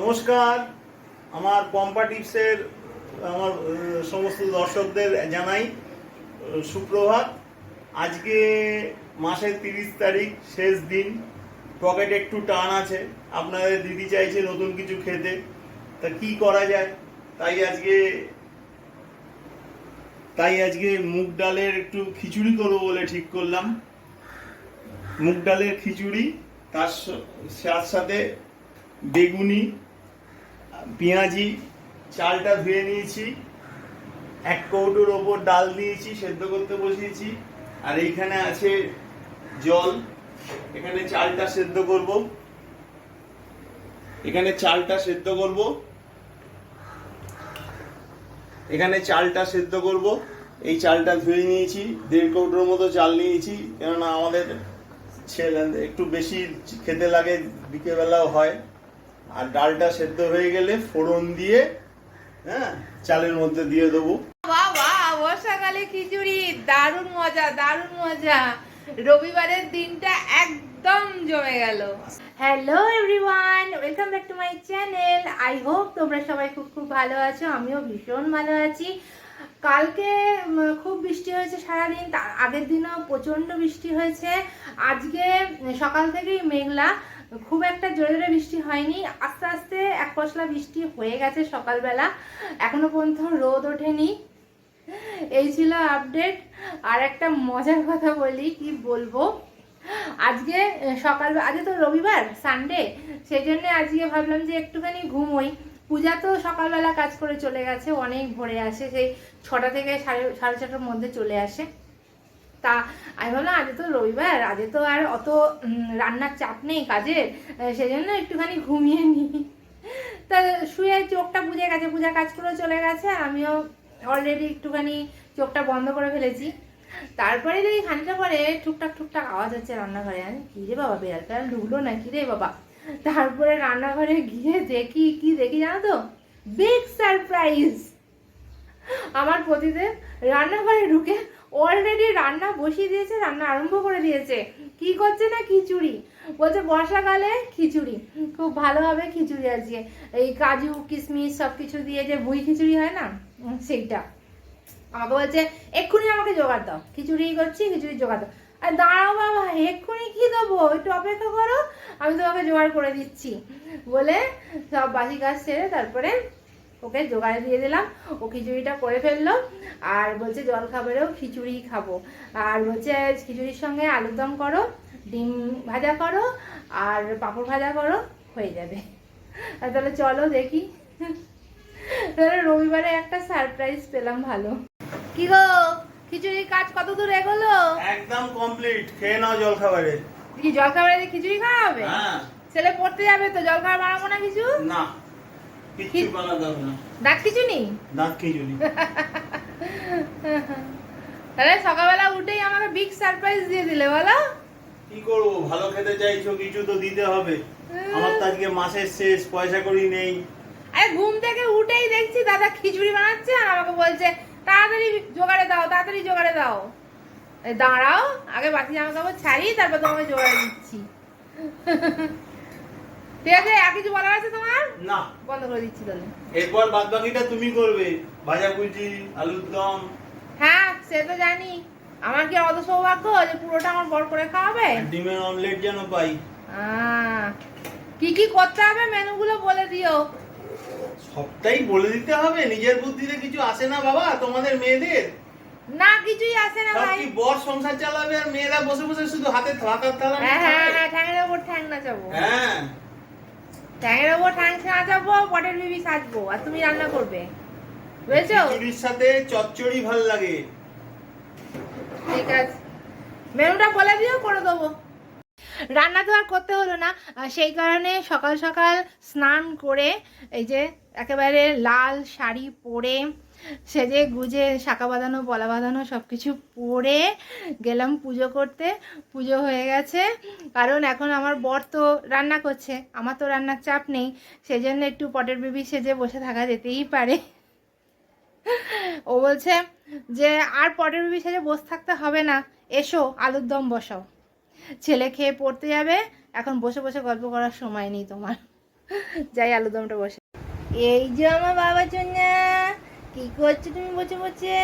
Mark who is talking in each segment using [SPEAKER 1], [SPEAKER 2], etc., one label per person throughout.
[SPEAKER 1] নমস্কার। আমার পম্পা টিপসের, আমার সমস্ত দর্শকদের জানাই সুপ্রভাত। আজকে মাসের তিরিশ তারিখ, শেষ দিন। পকেটে একটু টান আছে। আপনাদের দিদি চাইছে নতুন কিছু খেতে। তা কি করা যায়? তাই আজকে তাই আজকে মুগ ডালের একটু খিচুড়ি করব বলে ঠিক করলাম। মুগ ডালের খিচুড়ি, তার সাথে বেগুনি, পেঁয়াজি, চালটা ধুয়ে নিয়েছি। এক কৌটোর ওপর ডাল দিয়েছি, সেদ্ধ করতে বসিয়েছি। আর এইখানে আছে জল। এখানে চালটা সেদ্ধ করব। এখানে চালটা সেদ্ধ করব। এখানে চালটা সেদ্ধ করব। এই চালটা ধুয়ে নিয়েছি, দেড় কৌটোর মতো চাল নিয়েছি। কেননা আমাদের ছেলে একটু বেশি খেতে লাগে, বিকেলবেলাও হয়। আর ডালটা সেদ্ধ হয়ে গেলে ফোড়ন দিয়ে হ্যাঁ চালের মধ্যে দিয়ে দেবো।
[SPEAKER 2] বাহ বর্ষাকালে খিচুড়ি, দারুণ মজা দারুণ মজা। রবিবারের দিনটা একদম জমে গেল। Hello everyone welcome back to my channel I hope তোমরা সবাই খুব খুব ভালো আছো, আমিও ভীষণ ভালো আছি। কালকে খুব বৃষ্টি হয়েছে সারাদিন, তার আগের দিনও প্রচণ্ড বৃষ্টি হয়েছে। আজকে সকাল থেকেই মেঘলা খুব একটা জোরে জোরে বৃষ্টি হয়নি। আস্তে আস্তে এক পশলা বৃষ্টি হয়ে গেছে সকালবেলা। এখনও পর্যন্ত রোদ ওঠেনি। এই ছিল আপডেট আর একটা মজার কথা বলি, কি বলব? আজকে সকাল, আজকে তো রবিবার সানডে সেই জন্য আজকে ভাবলাম যে একটুখানি ঘুমোই। পূজা তো সকালবেলা কাজ করে চলে গেছে, অনেক ভোরে আসে, সেই ছটা থেকে সাড়ে সাড়ে ছটার মধ্যে চলে আসে। তা আমি ভাবলাম আজকে তো রবিবার আজকে তো আর অত রান্নার চাপ নেই কাজের সেই জন্য একটুখানি ঘুমিয়ে নিই। তা শুয়ে চোখটা বুঝে গেছে পূজা কাজ করে চলে গেছে, আমিও অলরেডি একটুখানি চোখটা বন্ধ করে ফেলেছি। তারপরে দেখি খানিকটা পরে টুকটাক টুকটাক আওয়াজ হচ্ছে রান্নাঘরে, আমি কি রে বাবা বেড়াল টেড়াল ঢুকলো না কি রে বাবা? তারপরে রান্নাঘরে গিয়ে দেখি, কি দেখি জানো তো? বিগ সারপ্রাইজ আমার পতিদেব রান্নাঘরে ঢুকে অলরেডি রান্না বসিয়ে দিয়েছে, রান্না আরম্ভ করে দিয়েছে। কি করছে না খিচুড়ি? বলছে বর্ষাকালে খিচুড়ি। খুব ভালোভাবে খিচুড়ি আজকে এই কাজু, কিশমিশ সব কিছু দিয়ে যে বুই খিচুড়ি হয় না, সেইটা। আমাকে বলছে, এক্ষুনি আমাকে জোগাড় দাও। খিচুড়ি করছি খিচুড়ি জোগাড় দাও। আর দাঁড়াও বাবা, এক্ষুনি কি দেবো? একটু অপেক্ষা করো, আমি তোমাকে জোগাড় করে দিচ্ছি। বলে সব বাসি কাজ সেরে তারপরে ওকে জোগাড় দিয়ে দিলাম। ও খিচুড়িটা করে ফেলল আর বলছে জল খাবারেও খিচুড়ি খাব। আর বলছে খিচুড়ির সঙ্গে আলুর দম করো ডিম ভাজা করো আর পাঁপড় ভাজা করো হয়ে যাবে। আর তাহলে চলো দেখি। তাহলে রবিবারে একটা সারপ্রাইজ পেলাম ভালো। কি গো খিচুড়ির কাজ কত দূর এগোলো?
[SPEAKER 1] একদম কমপ্লিট খেয়ে নাও জল খাবারে।
[SPEAKER 2] কি জল খাবারে খিচুড়ি খাওয়া হবে?
[SPEAKER 1] হ্যাঁ।
[SPEAKER 2] ছেলে পড়তে যাবে তো জল খাবার বানাবো না কিছু?
[SPEAKER 1] না। কিচ্ছু
[SPEAKER 2] কি-
[SPEAKER 1] বানাতে না।
[SPEAKER 2] কিছু নেই?
[SPEAKER 1] দাঁত খিচুড়ি
[SPEAKER 2] তাহলে সকালবেলা উঠেই আমাকে বিগ সারপ্রাইজ দিয়ে দিলে বলো।
[SPEAKER 1] কি করব? ভালো খেতে চাইছো কিছু তো দিতে হবে। আমার তো আজকে মাসের শেষ পয়সা করি নেই।
[SPEAKER 2] আরে ঘুম থেকে উঠেই দেখছি দাদা খিচুড়ি বানাচ্ছে আর আমাকে বলছে তাড়াতাড়ি জোগাড়ে দাও তাড়াতাড়ি জোগাড়ে দাও। দাঁড়াও আগে বাকি জামা কাপড় ছাড়ি তারপর তোমাকে জোগাড়ে দিচ্ছি। ঠিক আছে আর কিছু বলার আছে তোমার?
[SPEAKER 1] না।
[SPEAKER 2] বন্ধ করে দিচ্ছি তাহলে।
[SPEAKER 1] এরপর বাদ বাকিটা তুমি করবে ভাজা ভুজি আলুর দম।
[SPEAKER 2] হ্যাঁ সে তো জানি। আমার কি অত সৌভাগ্য যে পুরোটা আমার করে খাওয়াবে?
[SPEAKER 1] ডিমের অমলেট যেন পাই।
[SPEAKER 2] কি কি করতে হবে মেনুগুলো বলে দিও।
[SPEAKER 1] সবটাই বলে দিতে হবে নিজের বুদ্ধিতে কিছু আসে না বাবা তোমাদের মেয়েদের।
[SPEAKER 2] না কিছুই আসে না ভাই।
[SPEAKER 1] বর সংসার চালাবে আর মেয়েরা বসে বসে শুধু হাতে থাকার থালা
[SPEAKER 2] হ্যাঁ হ্যাঁ? হ্যাঁ পটের বিবি সাজবো আর তুমি রান্না করবে। বুঝেছ?
[SPEAKER 1] খিচুড়ির সাথে চচ্চড়ি ভালো লাগে।
[SPEAKER 2] ঠিক আছে। মেনুটা বলে দিও করে দেবো। রান্না তো আর করতে হলো না। সেই কারণে সকাল সকাল স্নান করে এই যে একেবারে লাল শাড়ি পরে সেজে গুজে শাঁকা বাঁধানো পলা বাঁধানো সব কিছু পরে গেলাম পুজো করতে। পুজো হয়ে গেছে। কারণ এখন আমার বর তো রান্না করছে, আমার তো রান্নার চাপ নেই, সেজন্য একটু পটের বেবি সেজে বসে থাকা যেতেই পারে। ও বলছে যে, আর পটের বেবি সেজে বসে থাকতে হবে না, এসো, আলুর দম বসাও। ছেলে খেয়ে পড়তে যাবে, এখন বসে বসে গল্প করার সময় নেই তোমার। যাই আলুদমটা বসে। এই যে আমার বাবা চন্যা কি করছ তুমি বসে বসে?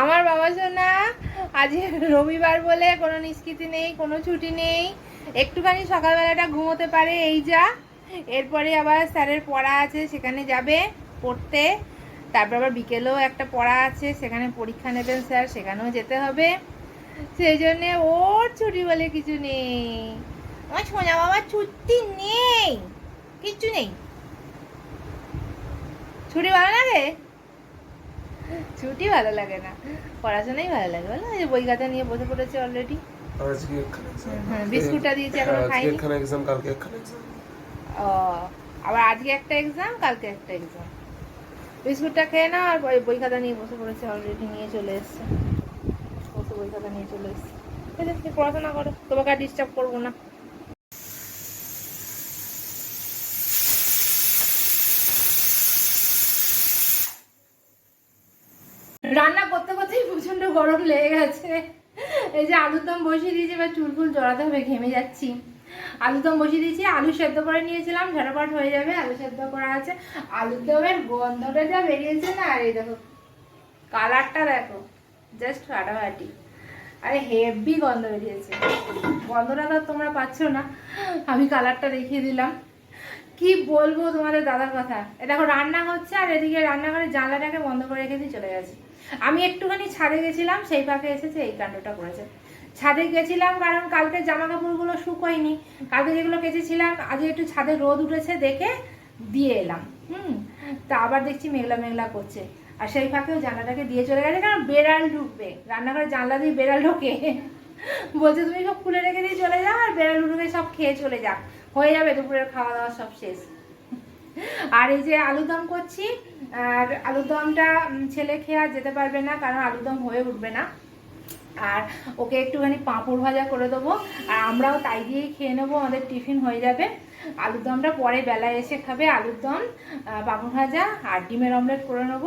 [SPEAKER 2] আমার বাবা সোনা আজ রবিবার বলে কোনো নিষ্কৃতি নেই, কোনো ছুটি নেই। একটুখানি সকালবেলাটা ঘুমোতে পারে, এই যা। এরপরে আবার স্যারের পড়া আছে, সেখানে যাবে পড়তে। তারপর আবার বিকেলেও একটা পড়া আছে, সেখানে পরীক্ষা নেবেন স্যার, সেখানেও যেতে হবে। সেই জন্যে ওর ছুটি বলে কিছু নেই। আমার সোনা বাবার ছুটি নেই, কিচ্ছু নেই। ছুটি ভালো লাগে? ছুটি ভালো লাগে না। পড়াশোনাই ভালো লাগে বলো এই যে বই খাতা নিয়ে বসে পড়েছে অলরেডি
[SPEAKER 3] আজকে exam।
[SPEAKER 2] হ্যাঁ, বিস্কুটটা দিয়েছি, এখনও
[SPEAKER 3] আজকে
[SPEAKER 2] খাইনি।
[SPEAKER 3] এক্সাম কালকে এক্সাম
[SPEAKER 2] ও আবার আজকে একটা এক্সাম কালকে একটা এক্সাম বিস্কুটটা খেয়ে না আর বই- খাতা নিয়ে বসে পড়েছে অলরেডি নিয়ে চলে এসছে। বসে বই খাতা নিয়ে চলে এসছে। পড়াশোনা করো তোমাকে আর ডিস্টার্ব করব না রান্না করতে করতেই প্রচণ্ড গরম লেগে গেছে এই যে আলুর দম বসিয়ে দিয়েছি, এবার চুল ফুল জড়াতে হবে, ঘেমে যাচ্ছি। আলুর দম বসিয়ে দিয়েছি, আলু সেদ্ধ করে নিয়েছিলাম, ঝটপট হয়ে যাবে, আলু সেদ্ধ করা আছে। আলুর দমের গন্ধটা যা বেরিয়েছে না, আর এই দেখো, কালারটা দেখো জাস্ট ফাটাফাটি। আরে হেভি গন্ধ বেরিয়েছে। গন্ধটা তো তোমরা পাচ্ছ না। আমি কালারটা দেখিয়ে দিলাম। কি বলব তোমাদের দাদার কথা? এ দেখো, রান্না হচ্ছে, আর এদিকে রান্নাঘরের জানলাটাকে বন্ধ করে রেখে দিয়ে চলে গেছে। আমি একটুখানি ছাদে গেছিলাম, সেই ফাঁকে এসেছে, এই কাণ্ডটা করেছে। ছাদে গেছিলাম, কারণ কালকে জামা কাপড়গুলো শুকোয়নি কালকে যেগুলো কেচেছিলাম, আজ একটু ছাদে রোদ উঠেছে দেখে দিয়ে এলাম, হুম। তা আবার দেখছি মেঘলা মেঘলা করছে। আর সেই ফাঁকেও জানলাটাকে দিয়ে চলে গেছে, কারণ বেড়াল ঢুকবে। রান্নাঘরে জানলা দিয়ে বেড়াল ঢোকে। বলছে, তুমি সব খুলে রেখে দিয়ে চলে যাও আর বেড়াল ঢুকে সব খেয়ে চলে যাক। হয়ে যাবে দুপুরের খাওয়া দাওয়া সব শেষ। আর এই যে আলুদম করছি, আর আলুদমটা ছেলে খেয়ে আর যেতে পারবে না, কারণ আলুদম হয়ে উঠবে না। আর ওকে একটুখানি পাঁপড় ভাজা করে দেবো। আর আমরাও তাই দিয়েই খেয়ে নেব, আমাদের টিফিন হয়ে যাবে। আলুর দমটা পরে বেলায় এসে খাবে আলুর দম পাঁপড় ভাজা আর ডিমের অমলেট করে নেব।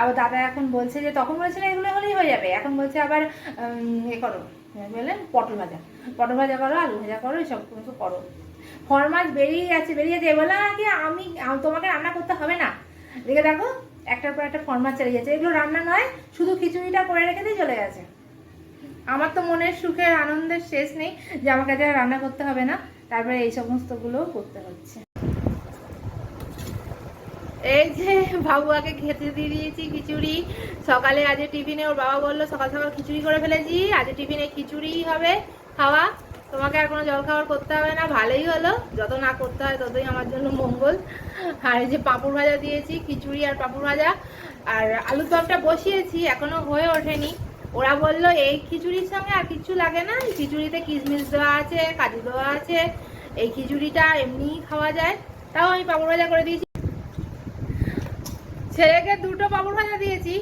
[SPEAKER 2] আবার দাদা এখন বলছে যে, তখন বলছে না, এগুলো হলেই হয়ে যাবে। এখন বলছে আবার এ করো বললেন পটল ভাজা। পটল ভাজা করো, আলু ভাজা করো, এসব কিছু করো। ফরমাস বেরিয়ে যাচ্ছে বেরিয়ে যাচ্ছে। বলে কি আমি তোমাকে রান্না করতে হবে না। দেখে দেখো, একটার পর একটা ফরমাস চালিয়ে যাচ্ছে। এগুলো রান্না নয়, শুধু খিচুড়িটা করে রেখে দিয়ে চলে গেছে। আমার তো মনের সুখের আনন্দের শেষ নেই যে আমাকে আজ রান্না করতে হবে না, তারপরে এই সমস্তগুলোও করতে হচ্ছে। এই যে বাবুয়াকে খেতে দিয়ে দিয়েছি খিচুড়ি। সকালে আজ টিফিনে ওর বাবা বলল, সকাল সকাল খিচুড়ি করে ফেলেছি, আজ টিফিনে খিচুড়ি হবে খাওয়া। তোমাকে আর কোনো জল খাবার করতে হবে না, ভালোই হলো। যত না করতে হয় ততই আমার জন্য মঙ্গল। আর এই যে পাঁপড় ভাজা দিয়েছি, খিচুড়ি আর পাঁপড় ভাজা। আর আলুর দমটা বসিয়েছি, এখনও হয়ে ওঠেনি। ওরা বলল, এই খিচুড়ির সঙ্গে আর কিছু লাগে না। এই খিচুড়িতে কিশমিশ দেওয়া আছে, কাজু দেওয়া আছে। এই খিচুড়িটা এমনিই খাওয়া যায়। তাও আমি পাঁপড় ভাজা করে দিয়েছি। ছেলেকে দুটো পাঁপড় ভাজা দিয়েছি।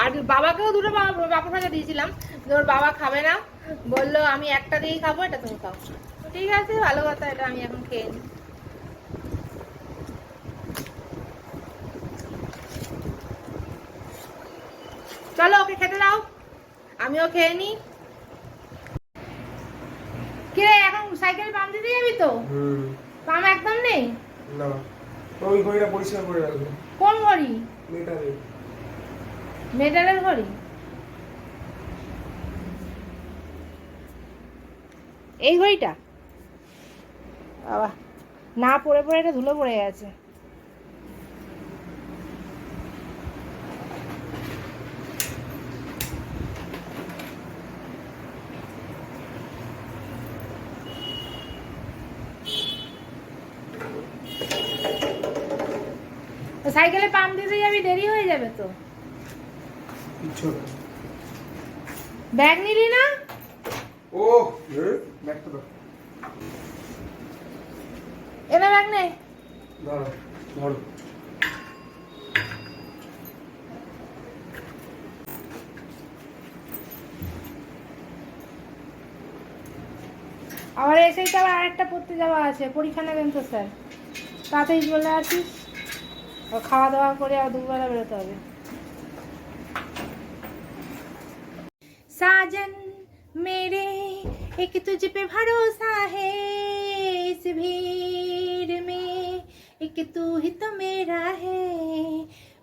[SPEAKER 2] আর বাবাকেও দুটো পাপড় ভাজা দিয়েছিলাম। ওর বাবা খাবে না। বলল, আমি একটা দিয়েই খাব, এটা তুমি খাও। ঠিক আছে, ভালো কথা, এটা আমি এখন খেয়ে নিই। চলো ওকে খেতে দাও। আমিও খেয়ে নিই কিরে এখন সাইকেল পাম্প দিতে যাবি তো?
[SPEAKER 3] হুম।
[SPEAKER 2] পাম্প একদম নেই?
[SPEAKER 3] না। ওই ঘড়িটা পরিষ্কার করে রাখবে।
[SPEAKER 2] কোন ঘড়ি?
[SPEAKER 3] মেটারে
[SPEAKER 2] মেটালের ঘড়ি? এই ঘড়িটা? বাবা না পড়ে পড়ে এটা ধুলো পড়ে গেছে। সাইকেলে পাম্প দিতে যাবি দেরি হয়ে যাবে তো। ব্যাগ নিলি না?
[SPEAKER 3] ও ব্যাগটা দাও
[SPEAKER 2] এনে ব্যাগ নে।
[SPEAKER 3] ধরো।
[SPEAKER 2] আবার এসেই তো আবার আরেকটা পড়তে যাওয়া আছে পরীক্ষা নেবেন তো স্যার। তাতেই চলে আসিস আর খাওয়া দাওয়া করে আর দুপুরবেলা বেরোতে হবে साजन मेरे एक तुझ पे भरोसा है इस भीड़ में एक तू ही तो मेरा है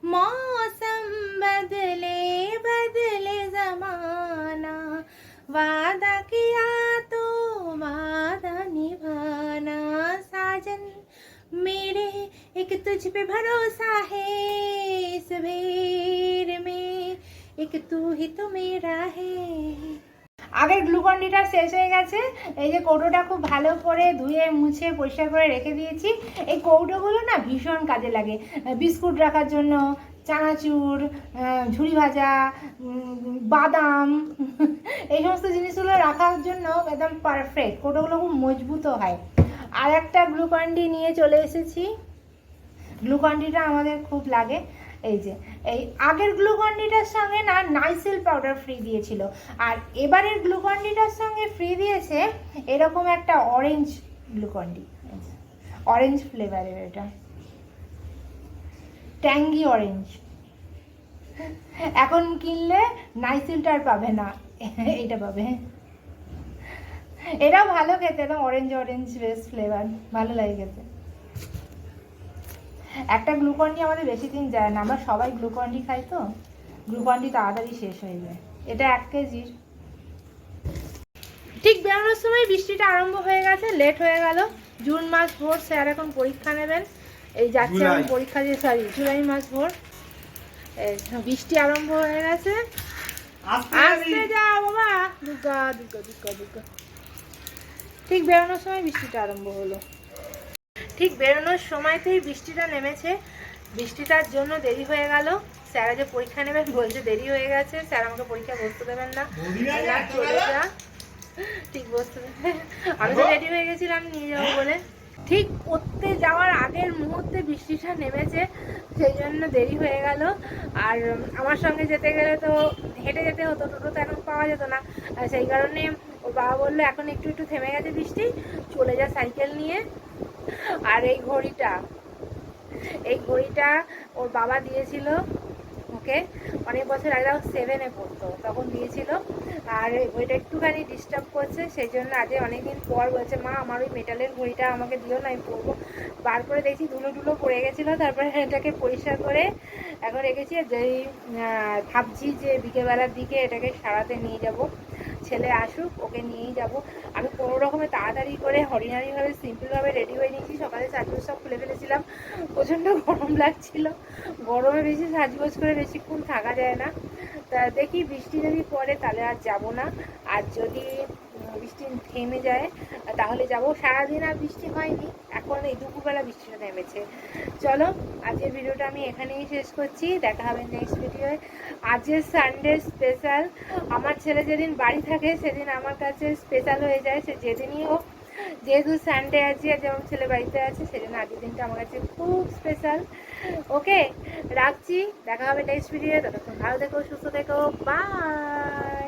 [SPEAKER 2] मौसम एक तुझ पे भरोसा है इस भीड़ में एक तू ही तो मेरा है আগের গ্লুকন্ডিটা শেষ হয়ে গেছে এই যে কৌটোটা খুব ভালো করে ধুয়ে মুছে পরিষ্কার করে রেখে দিয়েছি এই কৌটোগুলো না ভীষণ কাজে লাগে বিস্কুট রাখার জন্য চানাচুর আহ, ঝুড়ি ভাজা উম, বাদাম এই সমস্ত জিনিসগুলো রাখার জন্য একদম পারফেক্ট কৌটোগুলো খুব মজবুতও হয় আর একটা গ্লুকন্ডি নিয়ে চলে এসেছি গ্লুকন্ডিটা আমাদের খুব লাগে। এই যে, এই আগের গ্লুকন্ডিটার সঙ্গে না নাইসেল পাউডার ফ্রি দিয়েছিল। আর এবারের গ্লুকন্ডিটার সঙ্গে ফ্রি দিয়েছে এরকম একটা অরেঞ্জ গ্লুকন্ডি অরেঞ্জ ফ্লেভারের এটা। ট্যাঙ্গি অরেঞ্জ এখন কিনলে নাইসিলটা আর পাবে না এটা পাবে। এটাও ভালো খেতে, একদম অরেঞ্জ অরেঞ্জ বেশ ফ্লেভার ভালো লাগে খেতে। একটা গ্লুকন্ডি আমাদের বেশি দিন যায় না আমরা সবাই গ্লুকন্ডি খাই তো। গ্লুকন্ডি তাড়াতাড়ি শেষ হয়ে যায়। এটা এক কেজির ঠিক বেরোনোর সময় বৃষ্টিটা আরম্ভ হয়ে গেছে লেট হয়ে গেল। জুন মাস ভোর স্যার এখন পরীক্ষা নেবেন। এই যাচ্ছে
[SPEAKER 1] জুলাই।
[SPEAKER 2] পরীক্ষা দিয়ে সরি জুলাই মাস ভোর। বৃষ্টি আরম্ভ হয়ে গেছে। আসতে যাও বাবা। দুর্গা দুর্গা দুর্গা দুর্গা। ঠিক বেরোনোর সময় বৃষ্টিটা আরম্ভ হলো। ঠিক বেরোনোর সময়তেই বৃষ্টিটা নেমেছে। বৃষ্টিটার জন্য দেরি হয়ে গেল। স্যারা যে পরীক্ষা নেবেন বলছে দেরি হয়ে গেছে। স্যার আমাকে পরীক্ষা বসতে দেবেন না।
[SPEAKER 1] বৌদিরা
[SPEAKER 2] চলে যা ঠিক বসতে দেবে। আমি তো রেডি হয়ে গেছিলাম নিয়ে যাব বলে। ঠিক পড়তে যাওয়ার আগের মুহূর্তে বৃষ্টিটা নেমেছে সেই জন্য দেরি হয়ে গেল। আর আমার সঙ্গে যেতে গেলে তো হেঁটে যেতে হতো টোটো তো এখন পাওয়া যেত না। আর সেই কারণে ওর বাবা বলল এখন একটু একটু থেমে গেছে বৃষ্টি চলে যা সাইকেল নিয়ে। আর এই ঘড়িটা এই ঘড়িটা ওর বাবা দিয়েছিল, ওকে? অনেক বছর আগে সেভেনে পড়তো, তখন দিয়েছিল। আর ঘড়িটা একটুখানি ডিস্টার্ব করছে, সেই জন্য আজকে অনেকদিন পর বলছে, মা, আমার ওই মেটালের ঘড়িটা আমাকে দিও না, আমি পরবো। বার করে দেখছি ধুলো ধুলো পড়ে গেছিল, তারপরে এটাকে পরিষ্কার করে এখন রেখেছি যেই ভাবছি যে বিকেলবেলার দিকে এটাকে সারাতে নিয়ে যাব। ছেলে আসুক, ওকে নিয়েই যাব। আমি কোনো রকমে তাড়াতাড়ি করে হরিনারিভাবে সিম্পলভাবে রেডি হয়ে নিয়েছি। সকালে সাজগোজ সব খুলে ফেলেছিলাম। প্রচণ্ড গরম লাগছিল। গরমে বেশি সাজগোজ করে বেশিক্ষণ থাকা যায় না। তা দেখি বৃষ্টি যদি পড়ে তাহলে আর যাব না। আর যদি বৃষ্টি থেমে যায়, তাহলে যাব। সারাদিন আর বৃষ্টি হয়নি, এখন এই দুপুরবেলা বৃষ্টিটা নেমেছে চলো, আজকের ভিডিওটা আমি এখানেই শেষ করছি। দেখা হবে নেক্সট ভিডিওয়ে আজকের সানডে স্পেশাল আমার ছেলে যেদিন বাড়ি থাকে, সেদিন আমার কাছে স্পেশাল হয়ে যায়। সে যেদিনই হোক, যেহেতু সানডে আছে, আর যেমন ছেলে বাড়িতে আছে, সেজন্য আজকের দিনটা আমার কাছে খুব স্পেশাল ওকে রাখছি। দেখা হবে নেক্সট ভিডিও ততক্ষণ ভালো থেকো, সুস্থ থেকো। বাই